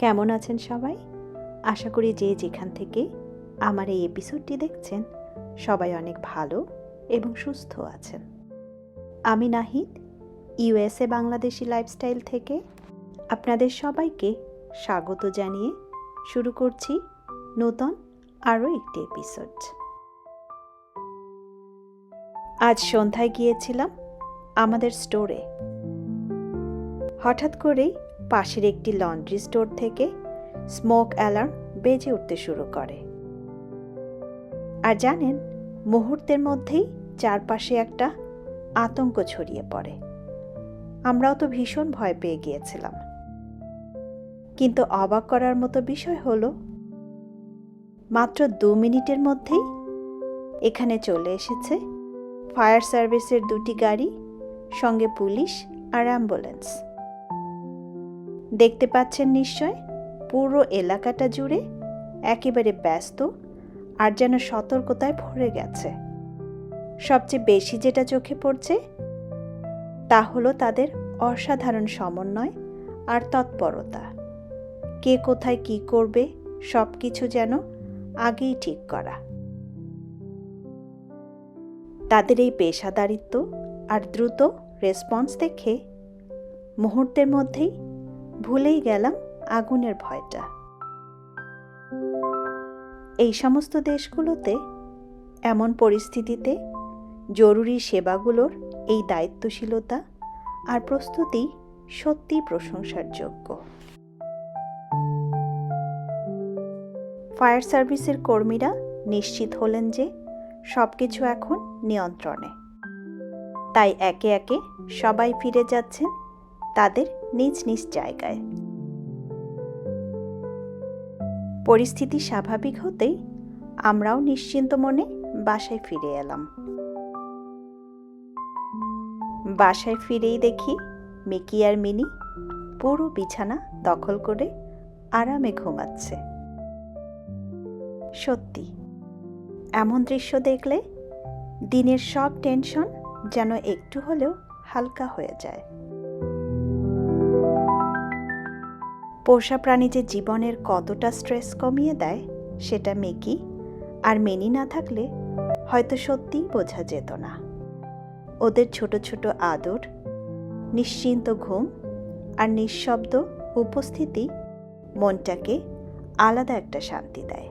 কেমন আছেন সবাই? আশা করি যে যেখান থেকে আমার এই এপিসোডটি দেখছেন, সবাই অনেক ভালো এবং সুস্থ আছেন। আমি নাহিদ ইউএসএ বাংলাদেশি লাইফস্টাইল থেকে। আপনাদের সবাইকে স্বাগত জানিয়ে শুরু করছি নতুন আরও একটি এপিসোড আজ সন্ধ্যায় গিয়েছিলাম আমাদের স্টোরে হঠাৎ করেই পাশের একটি লন্ড্রি স্টোর থেকে স্মোক অ্যালার্ম বেজে উঠতে শুরু করে। আর জানেন, মুহূর্তের মধ্যেই চারপাশে একটা আতঙ্ক ছড়িয়ে পড়ে। আমরাও তো ভীষণ ভয় পেয়ে গিয়েছিলাম। কিন্তু অবাক করার মতো বিষয় হলো, মাত্র দু মিনিটের মধ্যেই এখানে চলে এসেছে ফায়ার সার্ভিসের দুটি গাড়ি, সঙ্গে পুলিশ আর অ্যাম্বুলেন্স। দেখতে পাচ্ছেন নিশ্চয়? পুরো এলাকাটা জুড়ে একেবারে ব্যস্ত আর যেন সতর্কতায় ভরে গেছে। সবচেয়ে বেশি যেটা চোখে পড়ছে, তা হলো তাদের অসাধারণ সমন্বয় আর তৎপরতা। কে কোথায় কি করবে সব কিছু যেন আগেই ঠিক করা। তাদের এই পেশাদারিত্ব আর দ্রুত রেসপন্স দেখে মুহূর্তের মধ্যেই ভুলেই গেলাম আগুনের ভয়টা। এই সমস্ত দেশগুলোতে, এমন পরিস্থিতিতে, জরুরি সেবাগুলোর এই দায়িত্বশীলতা আর প্রস্তুতি সত্যি প্রশংসার যোগ্য। ফায়ার সার্ভিসের কর্মীরা নিশ্চিত হলেন যে সব কিছু এখন নিয়ন্ত্রণে। তাই একে একে সবাই ফিরে যাচ্ছেন তাদের নিজ নিজ জায়গায়। পরিস্থিতি স্বাভাবিক হতেই আমরাও নিশ্চিন্ত মনে বাসায় ফিরে এলাম। বাসায় ফিরেই দেখি মিকি আর মিনি পুরো বিছানা দখল করে আরামে ঘুমাচ্ছে। সত্যি, এমন দৃশ্য দেখলে দিনের সব টেনশন যেন একটু হলেও হালকা হয়ে যায়। পোষা প্রাণী যে জীবনের কতটা স্ট্রেস কমিয়ে দেয়, সেটা মেকি। আর মেনি না থাকলে হয়তো সত্যিই বোঝা যেত না। ওদের ছোট ছোট আদর, নিশ্চিন্ত ঘুম আর নিঃশব্দ উপস্থিতি মনটাকে আলাদা একটা শান্তি দেয়।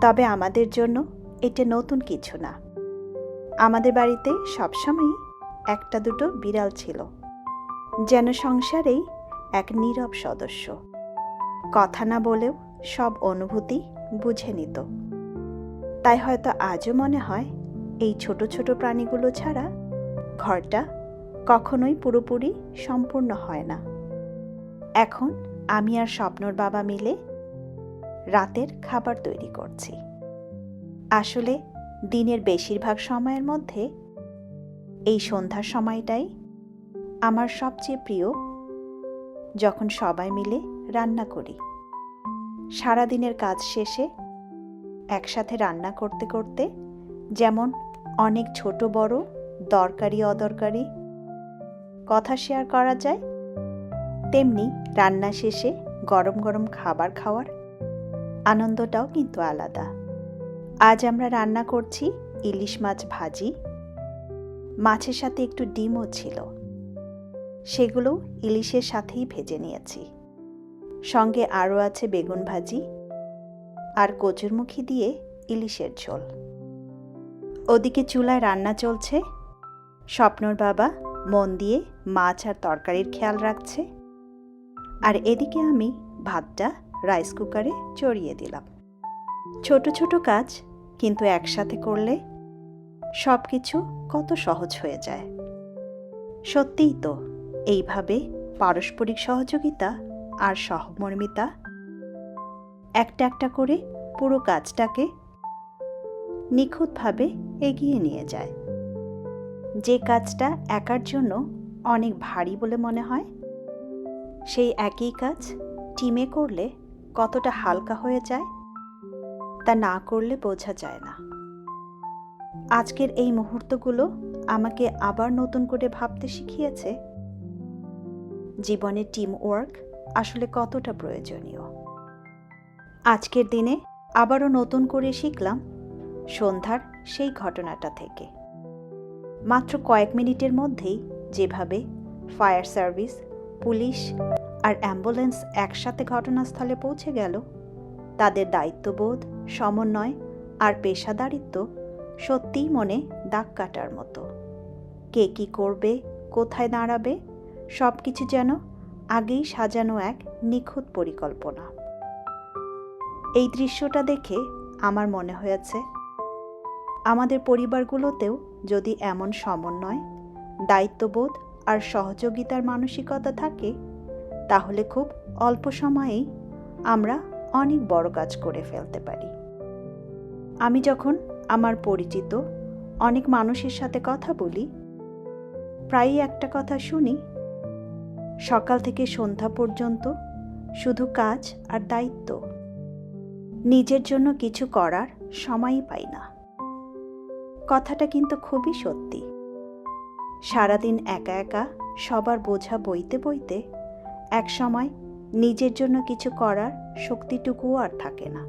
তবে আমাদের জন্য এটা নতুন কিছু না। আমাদের বাড়িতে সবসময়ই একটা দুটো বিড়াল ছিল। যেন সংসারেই এক নীরব সদস্য। কথা না বলেও সব অনুভূতি বুঝে নিত। তাই হয়তো আজও মনে হয়, এই ছোট ছোট প্রাণীগুলো ছাড়া ঘরটা কখনোই পুরোপুরি সম্পূর্ণ হয় না। এখন আমি আর স্বপ্নর বাবা মিলে রাতের খাবার তৈরি করছি। আসলে দিনের বেশিরভাগ সময়ের মধ্যে এই সন্ধ্যার সময়টাই আমার সবচেয়ে প্রিয় যখন সবাই মিলে রান্না করি। সারাদিনের কাজ শেষে একসাথে রান্না করতে করতে যেমন অনেক ছোট বড়, দরকারি, অদরকারি কথা শেয়ার করা যায়, তেমনি রান্না শেষে গরম গরম খাবার খাওয়ার আনন্দটাও কিন্তু আলাদা। আজ আমরা রান্না করছি ইলিশ মাছ ভাজি। মাছের সাথে একটু ডিমও ছিল। সেগুলো ইলিশের সাথেই ভেজে নিয়েছি। সঙ্গে আরও আছে বেগুন ভাজি আর কচুরমুখী দিয়ে ইলিশের ঝোল। ওদিকে চুলায় রান্না চলছে। স্বপ্নর বাবা মন দিয়ে মাছ আর তরকারির খেয়াল রাখছে। আর এদিকে আমি ভাতটা রাইস কুকারে চড়িয়ে দিলাম। ছোট ছোট কাজ, কিন্তু একসাথে করলে সব কিছু কত সহজ হয়ে যায়। সত্যিই তো এইভাবে পারস্পরিক সহযোগিতা আর সহমর্মিতা একটা একটা করে পুরো কাজটাকে নিখুঁতভাবে এগিয়ে নিয়ে যায়। যে কাজটা একার জন্য অনেক ভারী বলে মনে হয়, সেই একই কাজ টিমে করলে কতটা হালকা হয়ে যায় তা না করলে বোঝা যায় না। আজকের এই মুহূর্তগুলো আমাকে আবার নতুন করে ভাবতে শিখিয়েছে জীবনে টিম ওয়ার্ক আসলে কতটা প্রয়োজনীয়? আজকের দিনে আবারও নতুন করে শিখলাম সন্ধ্যার সেই ঘটনাটা থেকে। মাত্র কয়েক মিনিটের মধ্যেই যেভাবে ফায়ার সার্ভিস, পুলিশ আর অ্যাম্বুলেন্স একসাথে ঘটনাস্থলে পৌঁছে গেল, তাদের দায়িত্ববোধ, সমন্বয় আর পেশাদারিত্ব সত্যিই মনে দাগ কাটার মতো। কে কী করবে, কোথায় দাঁড়াবে সব কিছু যেন আগেই সাজানো এক নিখুঁত পরিকল্পনা। এই দৃশ্যটা দেখে আমার মনে হয়েছে, আমাদের পরিবারগুলোতেও যদি এমন সমন্বয়, দায়িত্ববোধ আর সহযোগিতার মানসিকতা থাকে, তাহলে খুব অল্প সময়েই আমরা অনেক বড় কাজ করে ফেলতে পারি। আমি যখন আমার পরিচিত অনেক মানুষের সাথে কথা বলি, প্রায়ই একটা কথা শুনি সকাল থেকে সন্ধ্যা পর্যন্ত শুধু কাজ আর দায়িত্ব। নিজের জন্য কিছু করার সময়ই পাই না। কথাটা কিন্তু খুবই সত্যি। সারাদিন একা একা সবার বোঝা বইতে বইতে এক সময় নিজের জন্য কিছু করার শক্তিটুকুও আর থাকে না।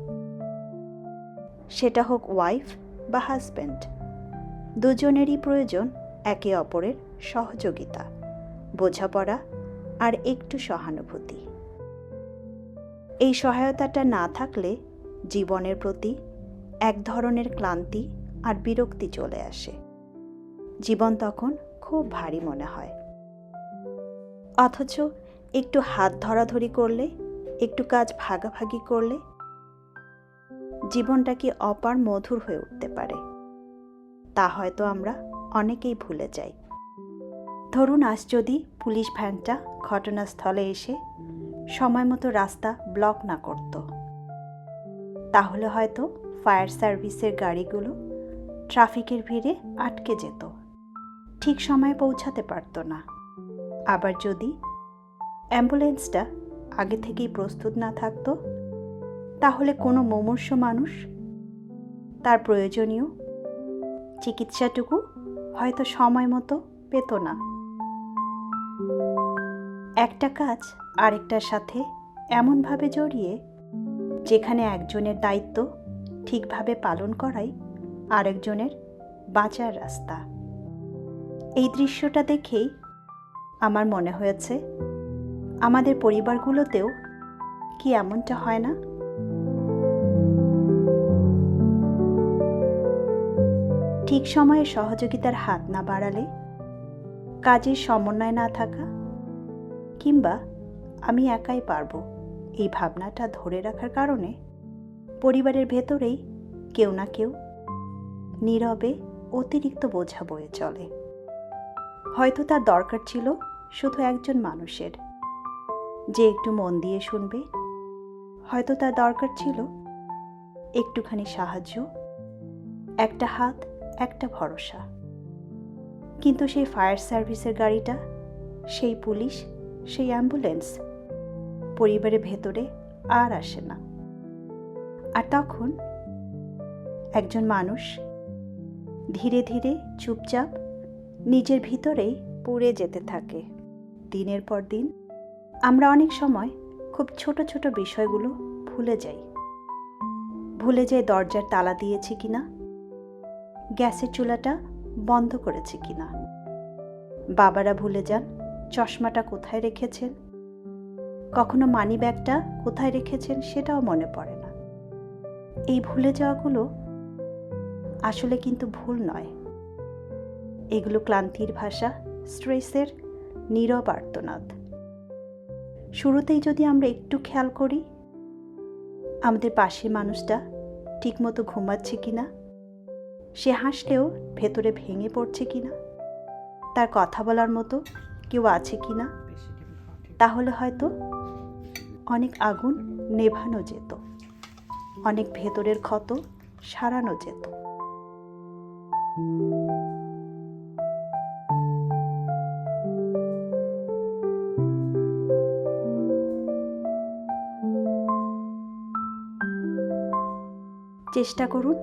সেটা হোক ওয়াইফ বা হাজব্যান্ড দুজনেরই প্রয়োজন একে অপরের সহযোগিতা, বোঝাপড়া আর একটু সহানুভূতি। এই সহায়তাটা না থাকলে জীবনের প্রতি এক ধরনের ক্লান্তি আর বিরক্তি চলে আসে। জীবন তখন খুব ভারী মনে হয়। অথচ একটু হাত ধরাধরি করলে, একটু কাজ ভাগাভাগি করলে জীবনটা কি অপার মধুর হয়ে উঠতে পারে? তা হয়তো আমরা অনেকেই ভুলে যাই। ধরুন আজ যদি পুলিশ ভ্যানটা ঘটনাস্থলে এসে সময় মতো রাস্তা ব্লক না করত। তাহলে হয়তো ফায়ার সার্ভিসের গাড়িগুলো ট্রাফিকের ভিড়ে আটকে যেত। ঠিক সময়ে পৌঁছাতে পারত না। আবার যদি অ্যাম্বুলেন্সটা আগে থেকেই প্রস্তুত না থাকতো, তাহলে কোনো মুমূর্ষ মানুষ তার প্রয়োজনীয় চিকিৎসাটুকু হয়তো সময় মতো পেত না। একটা কাজ আরেকটার সাথে এমনভাবে জড়িয়ে, যেখানে একজনের দায়িত্ব ঠিকভাবে পালন করাই আরেকজনের বাঁচার রাস্তা। এই দৃশ্যটা দেখেই আমার মনে হয়েছে, আমাদের পরিবারগুলোতেও কি এমনটা হয় না? ঠিক সময়ে সহযোগিতার হাত না বাড়ালে কাজের সমন্বয় না থাকা কিংবা আমি একাই পারব এই ভাবনাটা ধরে রাখার কারণে পরিবারের ভেতরেই কেউ না কেউ নীরবে অতিরিক্ত বোঝা বয়ে চলে। হয়তো তার দরকার ছিল শুধু একজন মানুষের। যে একটু মন দিয়ে শুনবে। হয়তো তার দরকার ছিল একটুখানি সাহায্য, একটা হাত, একটা ভরসা। কিন্তু সেই ফায়ার সার্ভিসের গাড়িটা, সেই পুলিশ সেই অ্যাম্বুলেন্স। পরিবারের ভেতরে আর আসে না। আর তখন একজন মানুষ ধীরে ধীরে চুপচাপ নিজের ভিতরেই পুড়ে যেতে থাকে। দিনের পর দিন আমরা অনেক সময় খুব ছোট ছোট বিষয়গুলো ভুলে যাই। ভুলে যাই দরজার তালা দিয়েছি কিনা? গ্যাসের চুলাটা বন্ধ করেছে কিনা? বাবারা ভুলে যান। চশমাটা কোথায় রেখেছেন? কখনো মানি ব্যাগটা কোথায় রেখেছেন সেটাও মনে পড়ে না। এই ভুলে যাওয়াগুলো আসলে কিন্তু ভুল নয়। এগুলো ক্লান্তির ভাষা, স্ট্রেসের নীরব আর্তনাদ। শুরুতেই যদি আমরা একটু খেয়াল করি, আমাদের পাশের মানুষটা ঠিকমতো ঘুমাচ্ছে কিনা? সে হাসলেও ভেতরে ভেঙে পড়ছে কিনা? তার কথা বলার মতো কেউ আছে কি না? তাহলে হয়তো অনেক আগুন নেভানো যেত অনেক ভেতরের ক্ষত সারানো যেত। চেষ্টা করুন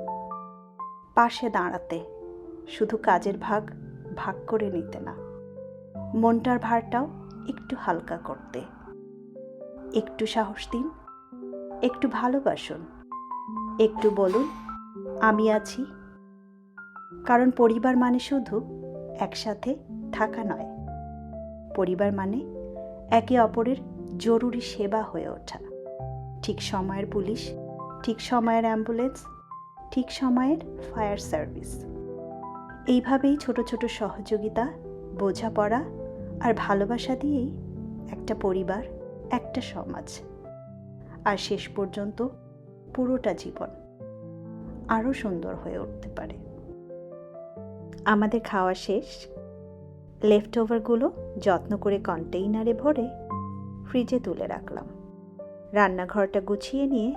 পাশে দাঁড়াতে শুধু কাজের ভাগ ভাগ করে নিতে না। মনটার ভারটাও একটু হালকা করতে। একটু সাহস দিন, একটু ভালোবাসুন, একটু বলুন, আমি আছি। কারণ পরিবার মানে শুধু একসাথে থাকা নয়। পরিবার মানে একে অপরের জরুরি সেবা হয়ে ওঠা। ঠিক সময়ের পুলিশ, ঠিক সময়ের অ্যাম্বুলেন্স, ঠিক সময়ের ফায়ার সার্ভিস। এইভাবেই ছোট ছোট সহযোগিতা, বোঝাপড়া আর ভালোবাসা দিয়েই একটা পরিবার, একটা সমাজ। আর শেষ পর্যন্ত পুরোটা জীবন আরও সুন্দর হয়ে উঠতে পারে। আমাদের খাওয়া শেষ। লেফট ওভারগুলো যত্ন করে কন্টেইনারে ভরে ফ্রিজে তুলে রাখলাম। রান্নাঘরটা গুছিয়ে নিয়ে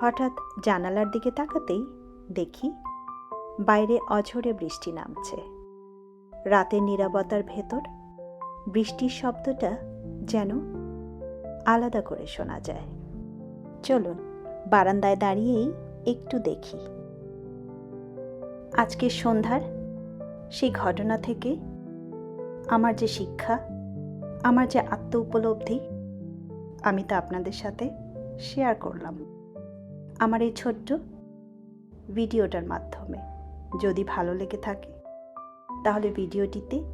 হঠাৎ জানালার দিকে তাকাতেই দেখি বাইরে অঝরে বৃষ্টি নামছে। রাতের নিরাপত্তার ভেতর বৃষ্টির শব্দটা যেন আলাদা করে শোনা যায়। চলুন, বারান্দায় দাঁড়িয়েই একটু দেখি। আজকের সন্ধ্যার সেই ঘটনা থেকে আমার যে শিক্ষা, আমার যে আত্ম উপলব্ধি আমি তা আপনাদের সাথে শেয়ার করলাম। আমার এই ছোট্ট ভিডিওটার মাধ্যমে। যদি ভালো লেগে থাকে, তাহলে ভিডিওটিতে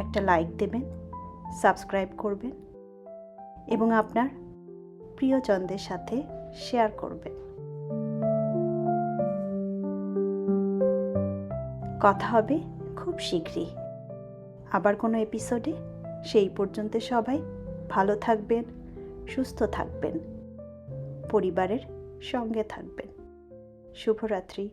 একটা লাইক দেবেন সাবস্ক্রাইব করবেন এবং আপনার প্রিয়জনদের সাথে শেয়ার করবেন। কথা হবে খুব শীঘ্রই। আবার কোনো এপিসোডে সেই পর্যন্ত সবাই ভালো থাকবেন, সুস্থ থাকবেন, পরিবারের সঙ্গে থাকবেন। শুভরাত্রি।